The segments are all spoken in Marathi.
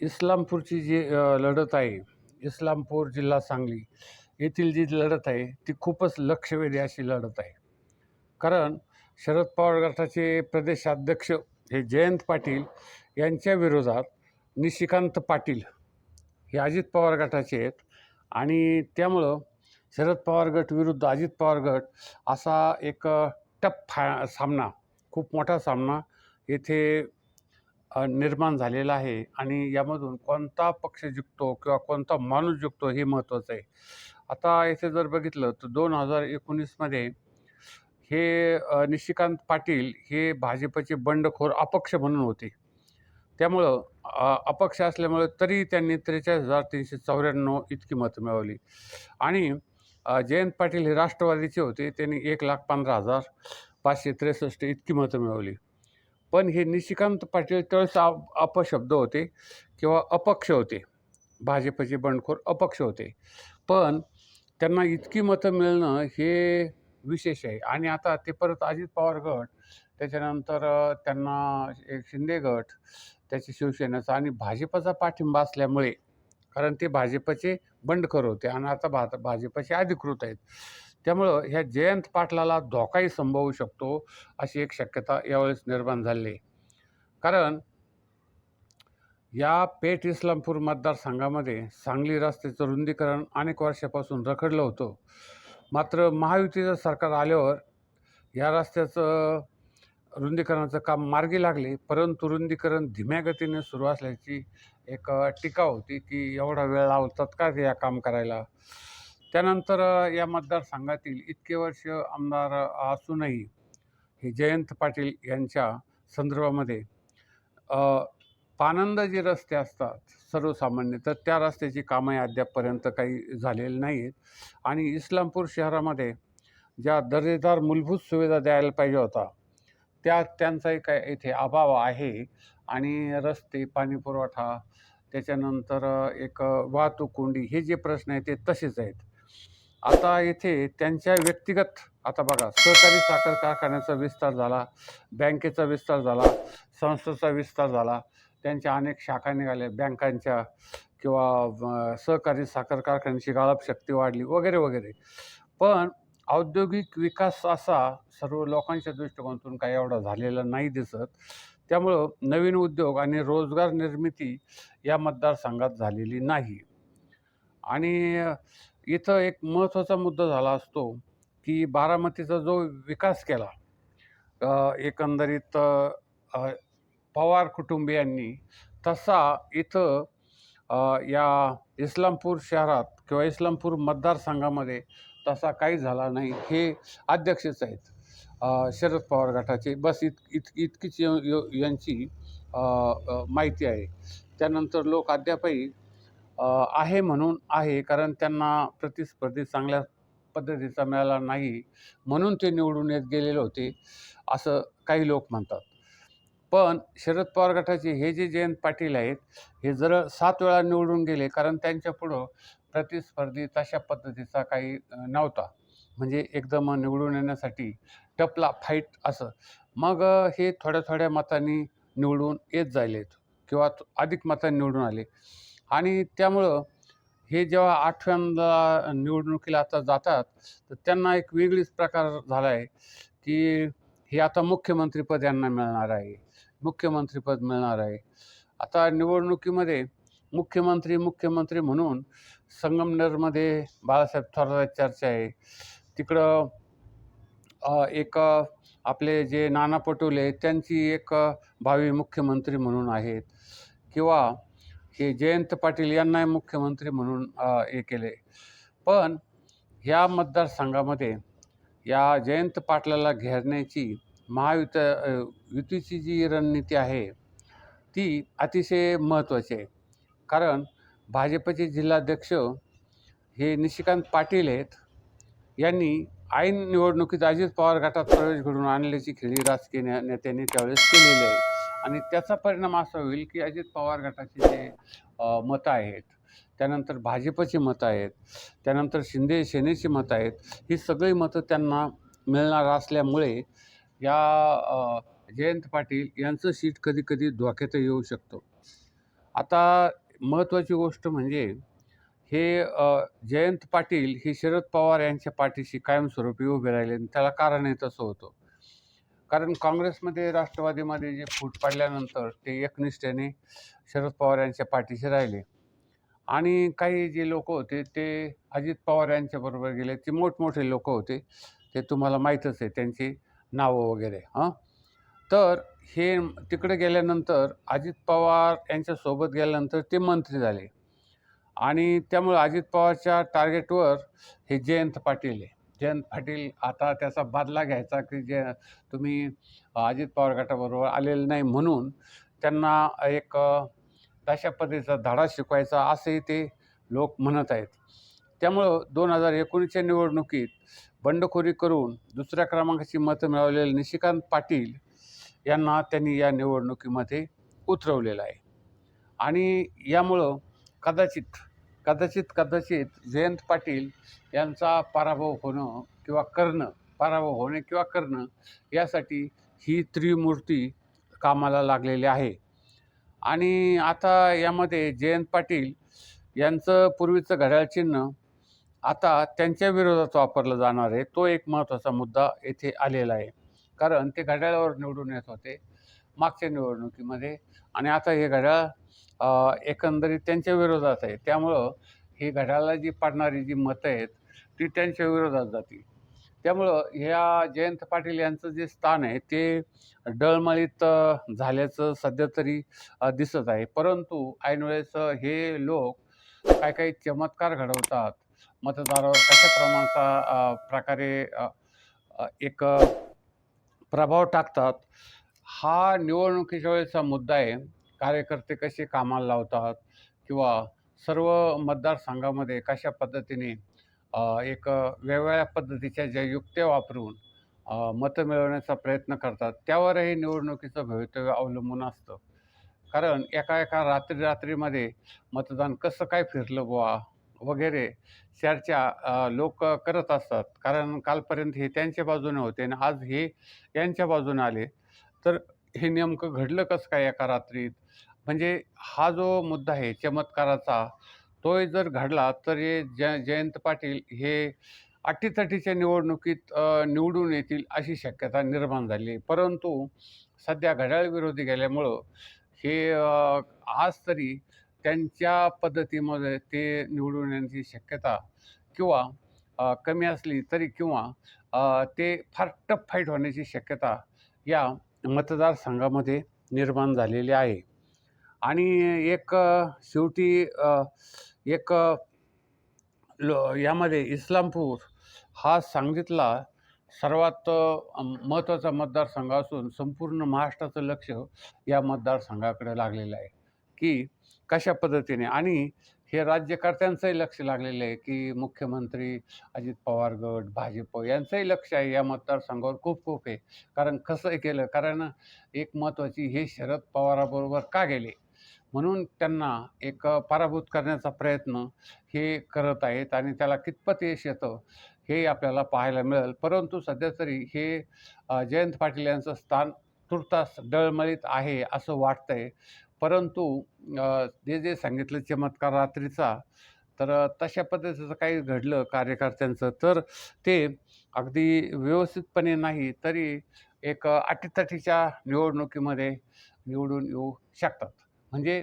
इस्लामपूरची जी लढत आहे इस्लामपूर जिल्हा सांगली येथील जी लढत आहे ती खूपच लक्षवेधी अशी लढत आहे. कारण शरद पवार गटाचे प्रदेशाध्यक्ष हे जयंत पाटील यांच्या विरोधात निशिकांत पाटील हे अजित पवार गटाचे आहेत आणि त्यामुळं शरद पवार गट विरुद्ध अजित पवार गट असा एक टप फा सामना खूप मोठा सामना येथे निर्माण झालेला आहे आणि यामधून कोणता पक्ष जिंकतो किंवा कोणता माणूस जिंकतो हे महत्त्वाचं आहे. आता येथे जर बघितलं तर दोन हजार एकोणीसमध्ये हे निशिकांत पाटील हे भाजपचे बंडखोर अपक्ष म्हणून होते. त्यामुळं अपक्ष असल्यामुळे तरी त्यांनी त्रेचाळीस हजार तीनशे चौऱ्याण्णव इतकी मतं मिळवली. आणि जयंत पाटील हे राष्ट्रवादीचे होते त्यांनी एक लाख पंधरा हजार पाचशे त्रेसष्ट इतकी मतं मिळवली. पण हे निशिकांत पाटील त्यावेळेस अपशब्द होते किंवा अपक्ष होते. भाजपचे बंडखोर अपक्ष होते. पण त्यांना इतकी मतं मिळणं हे विशेष आहे. आणि आता ते परत अजित पवार गट त्याच्यानंतर त्यांना एक शिंदे गट त्याची शिवसेनेचा आणि भाजपचा पाठिंबा असल्यामुळे कारण ते भाजपचे बंडखोर होते आणि आता भा भाजपचे अधिकृत आहेत. त्यामुळं ह्या जयंत पाटलाला धोकाही संभवू शकतो अशी एक शक्यता यावेळेस निर्माण झाली आहे. कारण या पेठ इस्लामपूर मतदारसंघामध्ये सांगली रस्त्याचं रुंदीकरण अनेक वर्षापासून रखडलं होतं. मात्र महायुतीचं सरकार आल्यावर या रस्त्याचं रुंदीकरणाचं काम मार्गी लागले. परंतु रुंदीकरण धीम्या गतीने सुरू असल्याची एक टीका होती की एवढा वेळ लावतात का ते या काम करायला? त्यानंतर या मतदारसंघातील इतके वर्ष आमदार असूनही हे जयंत पाटील यांच्या संदर्भामध्ये पानंद जे रस्ते असतात सर्वसामान्य तर त्या रस्त्याची कामं अद्यापपर्यंत काही झालेली नाही आहेत आणि इस्लामपूर शहरामध्ये ज्या दर्जेदार मूलभूत सुविधा द्यायला पाहिजे होता त्या त्यांचाही काय इथे अभाव आहे. आणि रस्ते पाणीपुरवठा त्याच्यानंतर एक वाहतूक कोंडी हे जे प्रश्न आहेत ते तसेच आहेत. आता येथे त्यांच्या व्यक्तिगत आता बघा सहकारी साखर कारखान्याचा विस्तार झाला बँकेचा विस्तार झाला संस्थेचा विस्तार झाला त्यांच्या अनेक शाखा निघाल्या बँकांच्या किंवा सहकारी साखर कारखान्याची गाळप शक्ती वाढली वगैरे वगैरे. पण औद्योगिक विकास असा सर्व लोकांच्या दृष्टिकोनातून काही एवढा झालेला नाही दिसत. त्यामुळं नवीन उद्योग आणि रोजगार निर्मिती या मतदारसंघात झालेली नाही. आणि इथं एक महत्त्वाचा मुद्दा झाला असतो की बारामतीचा जो विकास केला एकंदरीत पवार कुटुंबियांनी तसा इथं या इस्लामपूर शहरात किंवा इस्लामपूर मतदारसंघामध्ये तसा काही झाला नाही हे अध्यक्षच आहेत शरद पवार गटाचे. बस इत इत इतकीच यांची माहिती आहे. त्यानंतर लोक अद्यापही आहे म्हणून आहे कारण त्यांना प्रतिस्पर्धी चांगल्या पद्धतीचा मिळाला नाही म्हणून ते निवडून येत गेलेले होते असं काही लोक म्हणतात. पण शरद पवार गटाचे हे जे जयंत पाटील आहेत हे जर सात वेळा निवडून गेले कारण त्यांच्या पुढं प्रतिस्पर्धी तशा पद्धतीचा काही नव्हता. म्हणजे एकदम निवडून येण्यासाठी टपला फाईट असं. मग हे थोड्या थोड्या मतांनी निवडून येत जायलेत किंवा अधिक मतांनी निवडून आले. आणि त्यामुळं हे जेव्हा आठव्यांदा निवडणुकीला आता जातात तर त्यांना एक वेगळीच प्रकार झाला आहे की हे आता मुख्यमंत्रीपद यांना मिळणार आहे. मुख्यमंत्रीपद मिळणार आहे. आता निवडणुकीमध्ये मुख्यमंत्री मुख्यमंत्री म्हणून संगमनेरमध्ये बाळासाहेब थोरात चर्चा आहे. तिकडं एक आपले जे नाना पटोले त्यांची एक भावी मुख्यमंत्री म्हणून आहेत. किंवा हे जयंत पाटील यांनाही मुख्यमंत्री म्हणून हे केले. पण ह्या मतदारसंघामध्ये या जयंत पाटलाला घेरण्याची महायुत युतीची जी रणनीती आहे ती अतिशय महत्त्वाची आहे. कारण भाजपचे जिल्हाध्यक्ष हे निशिकांत पाटील आहेत. यांनी ऐन निवडणुकीत अजित पवार गटात प्रवेश घडून आणल्याची खेळी राजकीय नेत्यांनी त्यावेळेस केलेली आहे. आणि त्याचा परिणाम असा होईल की अजित पवार गटाचे जे मतं आहेत त्यानंतर भाजपची मतं आहेत त्यानंतर शिंदे सेनेची मतं आहेत ही सगळी मतं त्यांना मिळणार असल्यामुळे या जयंत पाटील यांचं सीट कधी कधी धोक्यात येऊ शकतो. आता महत्त्वाची गोष्ट म्हणजे हे जयंत पाटील हे शरद पवार यांच्या पाठीशी कायमस्वरूपी उभे राहिले आणि त्याला कारणही तसं होतं. कारण काँग्रेसमध्ये राष्ट्रवादीमध्ये जे फूट पाडल्यानंतर ते एकनिष्ठेने शरद पवार यांच्या पाठीशी राहिले. आणि काही जे लोक होते ते अजित पवार यांच्याबरोबर गेले. ते मोठमोठे लोक होते. ते तुम्हाला माहीतच आहे त्यांची नावं वगैरे हां? तर हे तिकडे गेल्यानंतर अजित पवार यांच्यासोबत गेल्यानंतर ते मंत्री झाले. आणि त्यामुळे अजित पवारच्या टार्गेटवर हे जयंत पाटील आहे. जयंत पाटील आता त्याचा बदला घ्यायचा की जे तुम्ही अजित पवार गटाबरोबर आलेले नाही म्हणून त्यांना एक अ, तशा पद्धतीचा धडा शिकवायचा असंही ते लोक म्हणत आहेत. त्यामुळं दोन हजार एकोणीसच्या निवडणुकीत बंडखोरी करून दुसऱ्या क्रमांकाची मतं मिळवलेले निशिकांत पाटील यांना त्यांनी या निवडणुकीमध्ये उतरवलेलं आहे. आणि यामुळं कदाचित कदाचित कदाचित जयंत पाटील यांचा पराभव होणं किंवा करणं पराभव होणे किंवा करणं यासाठी ही त्रिमूर्ती कामाला लागलेली आहे. आणि आता यामध्ये जयंत पाटील यांचं पूर्वीचं घड्याळ चिन्ह आता त्यांच्या विरोधात वापरलं जाणार आहे. तो एक महत्त्वाचा मुद्दा येथे आलेला आहे. कारण ते घड्याळावर निवडून येत होते. मागच्या निवडणुकीमध्ये. आणि आता हे घड्याळ एकंदरीत त्यांच्या विरोधात आहे. त्यामुळं ही घड्याळाला जी पाडणारी जी मतं आहेत ती त्यांच्या विरोधात जातील. त्यामुळं ह्या जयंत पाटील यांचं जे स्थान आहे ते डळमळीत झाल्याचं सध्या तरी दिसत आहे. परंतु ऐनवेळेस हे लोक काय काही चमत्कार घडवतात मतदारावर कशा प्रमाणाचा प्रकारे एक प्रभाव टाकतात हा निवडणुकीच्या वेळेचा मुद्दा आहे. कार्यकर्ते कसे कामाला लावतात किंवा सर्व मतदारसंघामध्ये कशा पद्धतीने एक वेगवेगळ्या पद्धतीच्या ज्या युक्त्या वापरून मतं मिळवण्याचा प्रयत्न करतात त्यावरही निवडणुकीचं भवितव्य अवलंबून असतं. कारण एका एका रात्री रात्रीमध्ये मतदान कसं काय फिरलं बुवा? वगैरे चर्चा लोक करत असतात. कारण कालपर्यंत हे त्यांच्या बाजूने होते आणि आज हे यांच्या बाजूने आले. तर हे नेमकं घडलं कसं काय एका रात्रीत? म्हणजे हा जो मुद्दा आहे चमत्काराचा तोही जर घडला तर हे जय जयंत पाटील हे अटीतटीच्या निवडणुकीत निवडून येतील अशी शक्यता निर्माण झाली. आहे परंतु सध्या घड्याळ विरोधी गेल्यामुळं हे आज तरी त्यांच्या पद्धतीमध्ये ते निवडून येण्याची शक्यता किंवा कमी असली तरी किंवा ते फार टफ फाईट होण्याची शक्यता या मतदारसंघामध्ये निर्माण झालेले आहे. आणि एक शेवटी एक लो यामध्ये इस्लामपूर हा सांगितला सर्वात महत्त्वाचा मतदारसंघ असून संपूर्ण महाराष्ट्राचं लक्ष या मतदारसंघाकडे लागलेलं आहे. की कशा पद्धतीने? आणि हे राज्यकर्त्यांचंही लक्ष लागलेलं आहे की मुख्यमंत्री अजित पवार गट भाजप यांचंही लक्ष आहे या मतदारसंघावर खूप खूप आहे. कारण कसं केलं? कारण एक महत्त्वाची हे शरद पवाराबरोबर का गेले? म्हणून त्यांना एक पराभूत करण्याचा प्रयत्न हे करत आहेत आणि त्याला कितपत यश येतं हे आपल्याला पाहायला मिळेल. परंतु सध्या तरी हे जयंत पाटील यांचं स्थान तुर्तास डळमळीत आहे असं वाटतंय. परंतु जे जे सांगितलं चमत्कार रात्रीचा तर तशा पद्धतीचं काही घडलं कार्यकर्त्यांचं तर ते अगदी व्यवस्थितपणे नाही तरी एक अटीतटीच्या निवडणुकीमध्ये निवडून येऊ शकतात. म्हणजे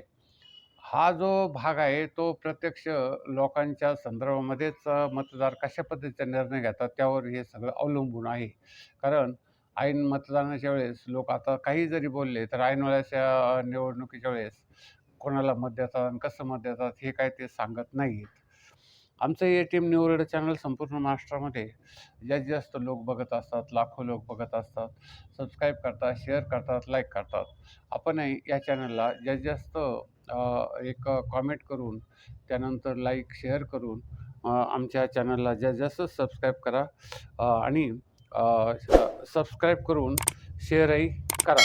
हा जो भाग आहे तो प्रत्यक्ष लोकांच्या संदर्भामध्येच मतदार कशा पद्धतीचा निर्णय घेतात त्यावर हे सगळं अवलंबून आहे. कारण ऐन मतदानाच्या वेळेस लोक आता काही जरी बोलले तर ऐनवेळाच्या निवडणुकीच्या वेळेस कोणाला मत देतात आणि कसं मत देतात हे काय ते सांगत नाहीत. आमचं ए टी एम न्यूरेड चॅनल संपूर्ण महाराष्ट्रामध्ये जास्तीत जास्त लोक बघत असतात लाखो लोक बघत असतात. सबस्क्राईब करतात शेअर करतात लाईक करतात. आपणही या चॅनलला जास्तीत जास्त एक कॉमेंट करून त्यानंतर लाईक शेअर करून आमच्या चॅनलला जास्तीत जास्त सबस्क्राईब करा. आणि सबस्क्राईब करून शेअरही करा.